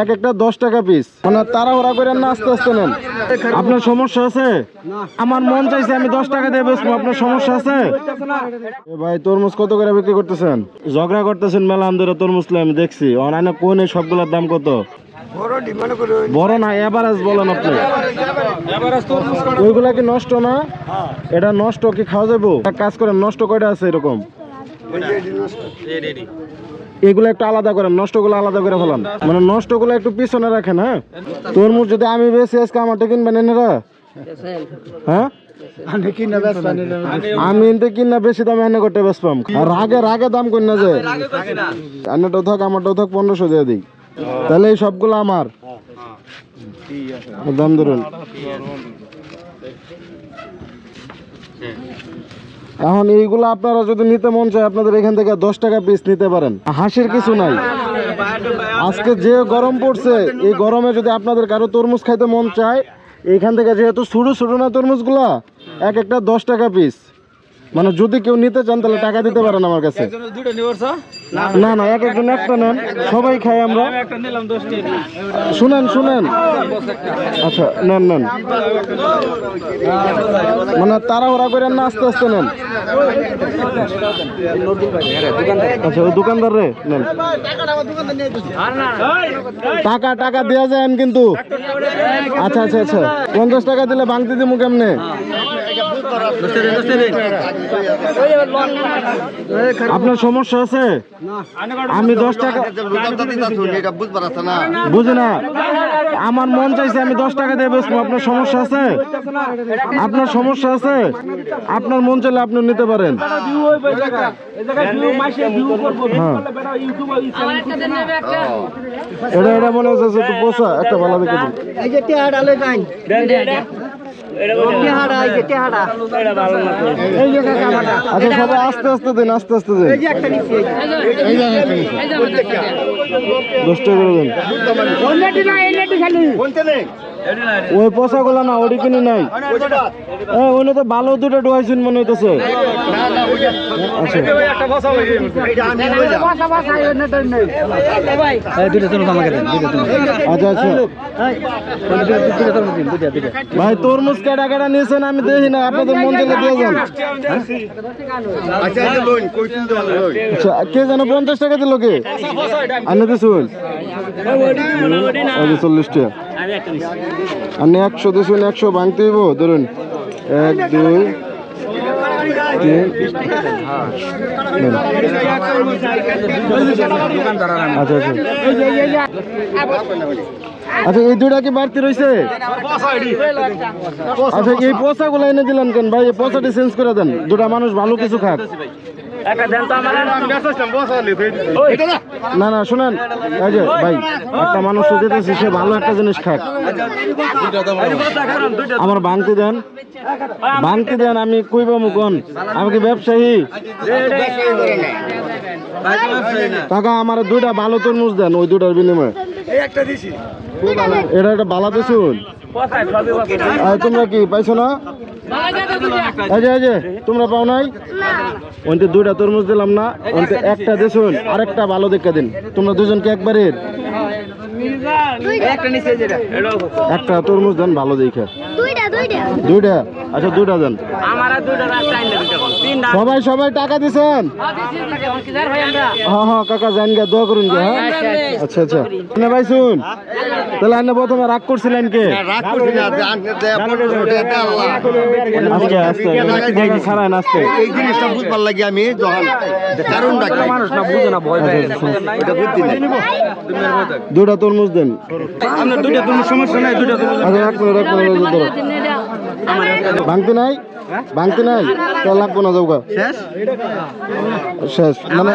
এক একটা দশ টাকা পিস মানে তাড়াহুড়া করে না, আস্তে আস্তে নেন। আপনার সমস্যা আছে? আমার মন চাইছে আমি দশ টাকা দিয়ে বেচবো, আপনার সমস্যা আছে? ভাই, তরমুজ কত করে বিক্রি করতেছেন? ঝগড়া করতেছেন মেলা আমদের তরমুজ আমি দেখছি। অনলাইনে কোন সবগুলোর দাম কত? বড় না এভারেজ বলেন আপনি। ওইগুলা কি নষ্ট না? এটা নষ্ট কি খাওয়া যাব? কাজ করেন, নষ্ট কয়টা আছে এরকম? এগুলো একটু আলাদা করেন নষ্টগুলো আলাদা করে ফেলান। মানে নষ্টগুলো একটু পিছনে রাখেন হ্যাঁ? তরমুজ যদি আমি বেশি আজকে আমারটা কিনবেন এনেরা? হ্যাঁ? আমি এনতে কিনা বেশি দামে এনে করতে বেসপাম আর রাগে রাগে দাম করি না যে। এনাটাও থাক আমারটাও থাক পনেরোশো দিয়ে দিই। তাহলে এই সবগুলো আমার। দাম ধরুন। এখন এইগুলো আপনারা যদি নিতে মন চায়, আপনাদের এখান থেকে দশ টাকা পিস নিতে পারেন। হাসির কিছু নাই। আজকে যে গরম পড়ছে, এই গরমে যদি আপনাদের কারও তরমুজ খাইতে মন চায়, এখান থেকে যেহেতু ছোটো ছোটো না তরমুজগুলা, এক একটা দশ টাকা পিস মানে যদি কেউ নিতে চান তাহলে টাকা দিতে পারেন আমার কাছে। না না এক একজন একটা নেন। সবাই খাই আমরা। শুনেন শুনেন। আচ্ছা নেন নেন। মানে তাড়াহুড়া করে না আস্তে আস্তে নেন। আচ্ছা ওই দোকানদার রে নেন। টাকা টাকা দেওয়া যায় কিন্তু। আচ্ছা আচ্ছা আচ্ছা। পঞ্চাশ টাকা দিলে ভাঙতে দিমু কেমনে? আপনার সমস্যা আছে আমি দশ টাকা বুঝে না আমার মন চাইছে আমি দশ টাকা দিয়ে বেচবো আপনার সমস্যা আছে আপনার সমস্যা আছে আপনার মন চাইলে আপনি নিতে পারেন হ্যাঁ এটা এটা মনে হচ্ছে একটা ভালো দেখে আচ্ছা সবাই আস্তে আস্তে দিন আস্তে আস্তে দিন। এই যে একটা নিচে এই যে। দশ টাকা করে দিন। ওই পোষাগুলো না ওটি কিনে নাই। এই ওই তো ভালো দুটো ডুয়াইছেন মনে হইতেছে। আচ্ছা। আচ্ছা আচ্ছা। ভাই তরমুজ কেটা কেটা নিয়েছেন আমি দেখি না আপনাদের মন থেকে দিয়ে যান। আচ্ছা কে যেন পঞ্চাশ টাকা দিল কে? আনে দিছুন আচ্ছা চল্লিশ টাকা। আপনি একশো দিছুন একশো ভাঙতে হইব, ধরুন। এক, দুই আচ্ছা আচ্ছা। আচ্ছা এই দুটা কি বাড়তি রয়েছে আচ্ছা এই পয়সাগুলো এনে দিলেন কেন? ভাই, এই পয়সাটি চেঞ্জ করে দেন। দুটা মানুষ ভালো কিছু খাক। না না শুনেন এই যে ভাই একটা মানুষ দিতেছি সে ভালো একটা জিনিস খাক। আমার ভাঙতে দেন। ভাঙতে দেন আমি কইব মুকন আমি কি ব্যবসায়ী? টাকা আমার দুইটা ভালো তরমুজ দেন ওই দুটার বিনিময়ে। এটা একটা বালা দিছুন তোমরা কি পাইছো না? এই যে এই যে তোমরা পাও নাই? ওইতে দুইটা তরমুজ দিলাম না ওইতে একটা দিছুন আরেকটা ভালো দেখে দিন। তোমরা দুজনকে একবারের। একটা তরমুজ দেন ভালো দেখে। দুইটা দুইটা। দুইটা? আচ্ছা দুইটা দেন। সবাই সবাই টাকা দিছেন? হ্যাঁ হ্যাঁ কাকা জান গে দোয়া করুন গে হ্যাঁ? আচ্ছা আচ্ছা না ভাই শুন। তাহলে আপনি প্রথমে রাগ করছিলেন কে? আজকে ছাড়ান এই জিনিসটা বুঝবার লাগে আমি যখন কারণটা মানুষ না বুঝে না ভয় পায়। এটা বুদ্ধি নেই তরমুজ দেন। দুইটা তুমি সমস্যা নাই আচ্ছা যে ধরো। ভাঙতে নাই? ভাঙতে নাই? তাহলে লাগবো না যাব শেষ? মানে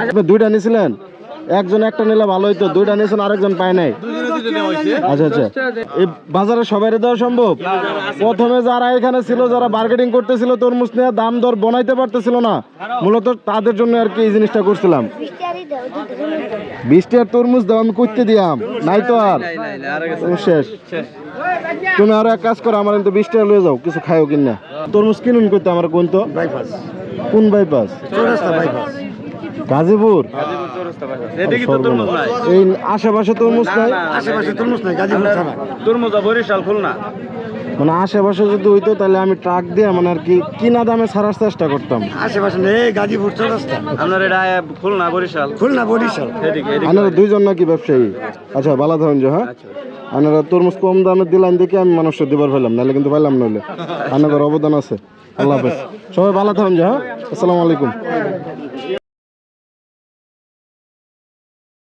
আপনি দুইটা নিছিলেন? একজন একটা নিলে ভালো হইতো দুইটা নিয়েছেন আরেকজন পায় নাই। আচ্ছা আচ্ছা। এই বাজারে সবাই দেওয়া সম্ভব? প্রথমে যারা এখানে ছিল যারা বার্গেটিং করতেছিল তরমুজ নিয়ে দাম দর বনাইতে পারতেছিল না। মূলত তাদের জন্য আর কি এই জিনিসটা করছিলাম। বিশ টাকার তরমুজ দাও আমি করতে দিয়াম। নাই তো আর। শেষ। তুমি আরও এক কাজ করো আমার কিন্তু বিশ টাকা লয়ে যাও কিছু খাইও কিনা। তরমুজ কিনুন করতে আমার কোন তো? কোন বাইপাস গাজীপুর? এই আশেপাশে তরমুজ নাই? আশেপাশে তরমুজ নাই গাজীপুর ছাড়া। তরমুজ বরিশাল খুলনা। মানে আশেপাশে যদি হইতো তাহলে আমি ট্রাক দিয়ে মানে আর কি কিনা দামে ছাড়ার চেষ্টা করতাম। আশেপাশে নেই গাজীপুর চৌরাস্তা আপনার এটা খুলনা বরিশাল? খুলনা বরিশাল। এদিকে এদিকে। আপনারা দুইজন নাকি ব্যবসায়ী? আচ্ছা ভালো থাকেন যে হ্যাঁ? আপনারা তরমুজ কম দামে দিলাম দেখে আমি মানুষের দিবার পেলাম নাহলে কিন্তু পাইলাম নইলে। আপনাদের অবদান আছে। আল্লাহ হাফেজ। সবাই ভালো থাকেন যে হ্যাঁ? আসসালামু আলাইকুম।